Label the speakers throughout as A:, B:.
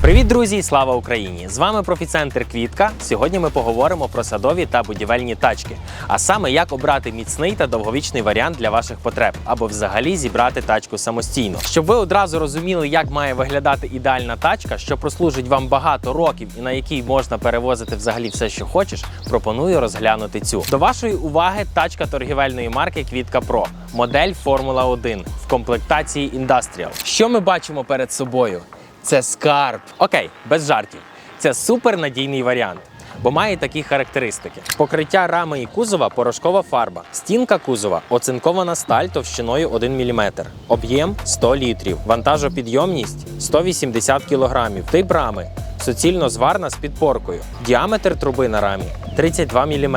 A: Привіт, друзі, слава Україні! З вами профіцентр Квітка. Сьогодні ми поговоримо про садові та будівельні тачки, а саме як обрати міцний та довговічний варіант для ваших потреб, або взагалі зібрати тачку самостійно. Щоб ви одразу розуміли, як має виглядати ідеальна тачка, що прослужить вам багато років і на якій можна перевозити взагалі все, що хочеш, пропоную розглянути цю. До вашої уваги тачка торгівельної марки Квітка Pro, модель Формула 1 в комплектації Industrial. Що ми бачимо перед собою? Це скарб. Окей, без жартів. Це супернадійний варіант. Бо має такі характеристики: покриття рами і кузова порошкова фарба, стінка кузова оцинкована сталь товщиною 1 мм, об'єм 100 літрів, вантажопідйомність 180 кг, тип рами суцільно зварна з підпоркою, діаметр труби на рамі 32 мм,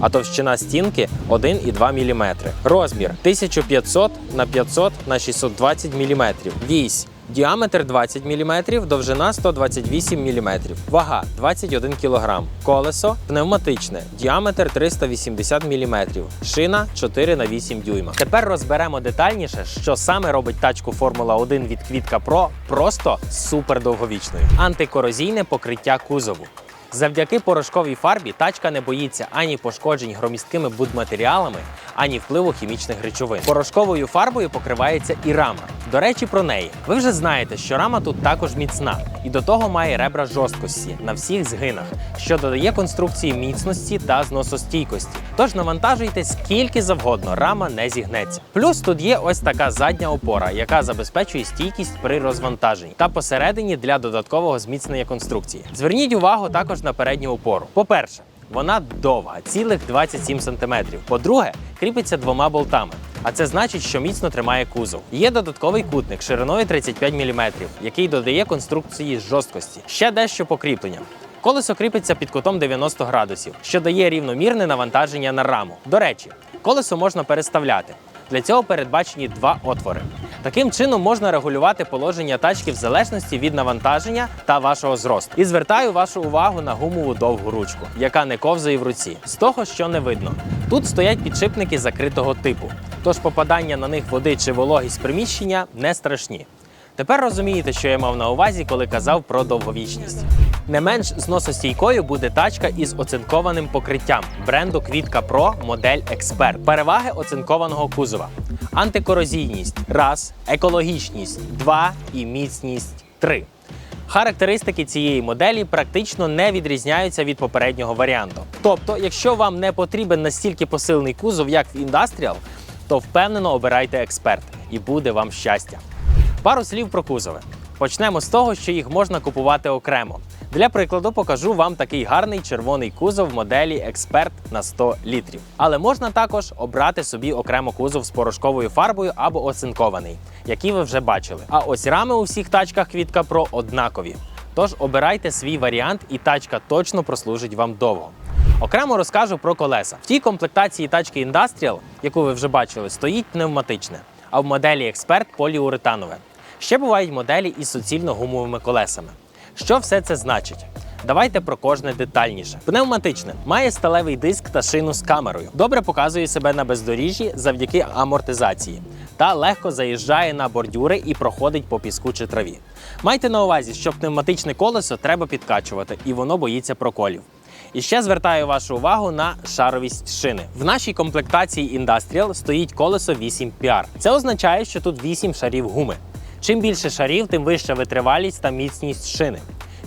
A: а товщина стінки 1,2 мм. Розмір 1500 на 500 на 620 мм. Вісь Діаметр 20 мм, довжина 128 мм, вага 21 кг, колесо пневматичне, діаметр 380 мм, шина 4 на 8 дюйма. Тепер розберемо детальніше, що саме робить тачку Формула 1 від Квітка Pro просто супер довговічною. Антикорозійне покриття кузову. Завдяки порошковій фарбі тачка не боїться ані пошкоджень громісткими будматеріалами, ані впливу хімічних речовин. Порошковою фарбою покривається і рама. До речі, про неї. Ви вже знаєте, що рама тут також міцна і до того має ребра жорсткості на всіх згинах, що додає конструкції міцності та зносостійкості. Тож навантажуйте скільки завгодно, рама не зігнеться. Плюс тут є ось така задня опора, яка забезпечує стійкість при розвантаженні, та посередині для додаткового зміцнення конструкції. Зверніть увагу також на передню опору. По-перше, вона довга, цілих 27 см. По-друге, кріпиться двома болтами. А це значить, що міцно тримає кузов. Є додатковий кутник шириною 35 мм, який додає конструкції жорсткості. Ще дещо по кріпленням. Колесо кріпиться під кутом 90 градусів, що дає рівномірне навантаження на раму. До речі, колесо можна переставляти. Для цього передбачені два отвори. Таким чином можна регулювати положення тачки в залежності від навантаження та вашого зросту. І звертаю вашу увагу на гумову довгу ручку, яка не ковзає в руці. З того, що не видно. Тут стоять підшипники закритого типу, тож попадання на них води чи вологість приміщення не страшні. Тепер розумієте, що я мав на увазі, коли казав про довговічність. Не менш зносостійкою буде тачка із оцинкованим покриттям бренду Квітка Pro модель Експерт. Переваги оцинкованого кузова: антикорозійність раз, екологічність два і міцність три. Характеристики цієї моделі практично не відрізняються від попереднього варіанту. Тобто, якщо вам не потрібен настільки посилений кузов, як в Industrial, то впевнено обирайте експерт і буде вам щастя. Пару слів про кузови. Почнемо з того, що їх можна купувати окремо. Для прикладу покажу вам такий гарний червоний кузов моделі Експерт на 100 літрів. Але можна також обрати собі окремо кузов з порошковою фарбою або оцинкований, який ви вже бачили. А ось рами у всіх тачках Квітка Pro однакові. Тож обирайте свій варіант, і тачка точно прослужить вам довго. Окремо розкажу про колеса. В тій комплектації тачки Industrial, яку ви вже бачили, стоїть пневматичне, а в моделі Експерт поліуретанове. Ще бувають моделі із суцільно-гумовими колесами. Що все це значить? Давайте про кожне детальніше. Пневматичне має сталевий диск та шину з камерою. Добре показує себе на бездоріжжі завдяки амортизації та легко заїжджає на бордюри і проходить по піску чи траві. Майте на увазі, що пневматичне колесо треба підкачувати, і воно боїться проколів. І ще звертаю вашу увагу на шаровість шини. В нашій комплектації Industrial стоїть колесо 8 PR. Це означає, що тут 8 шарів гуми. Чим більше шарів, тим вища витривалість та міцність шини.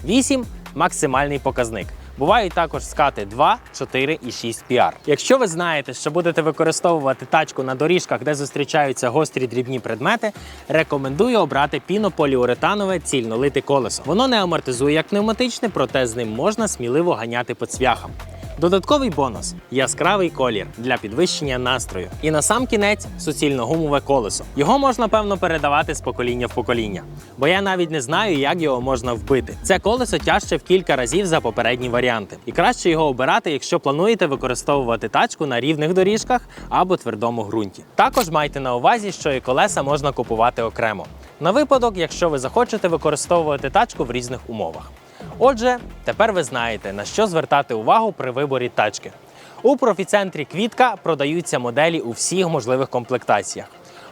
A: 8 максимальний показник. Бувають також скати 2, 4 і 6 PR. Якщо ви знаєте, що будете використовувати тачку на доріжках, де зустрічаються гострі дрібні предмети, рекомендую обрати пінополіуретанове цільнолите колесо. Воно не амортизує як пневматичне, проте з ним можна сміливо ганяти по цвяхам. Додатковий бонус яскравий колір для підвищення настрою. І на сам кінець суцільно-гумове колесо. Його можна певно передавати з покоління в покоління, бо я навіть не знаю, як його можна вбити. Це колесо тяжче в кілька разів за попередні варіанти, і краще його обирати, якщо плануєте використовувати тачку на рівних доріжках або твердому ґрунті. Також майте на увазі, що і колеса можна купувати окремо. На випадок, якщо ви захочете використовувати тачку в різних умовах. Отже, тепер ви знаєте, на що звертати увагу при виборі тачки. У профіцентрі Квітка продаються моделі у всіх можливих комплектаціях.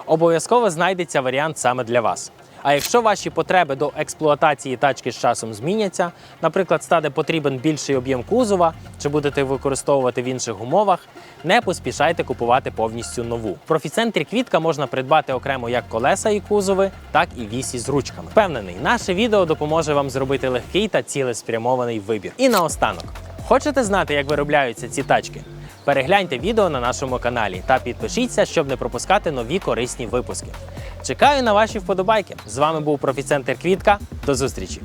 A: Обов'язково знайдеться варіант саме для вас. А якщо ваші потреби до експлуатації тачки з часом зміняться, наприклад, стане потрібен більший об'єм кузова чи будете використовувати в інших умовах, не поспішайте купувати повністю нову. В профіцентрі квітка можна придбати окремо як колеса і кузови, так і вісі з ручками. Впевнений, наше відео допоможе вам зробити легкий та цілеспрямований вибір. І наостанок, хочете знати, як виробляються ці тачки? Перегляньте відео на нашому каналі та підпишіться, щоб не пропускати нові корисні випуски. Чекаю на ваші вподобайки. З вами був профіцентр Квітка. До зустрічі!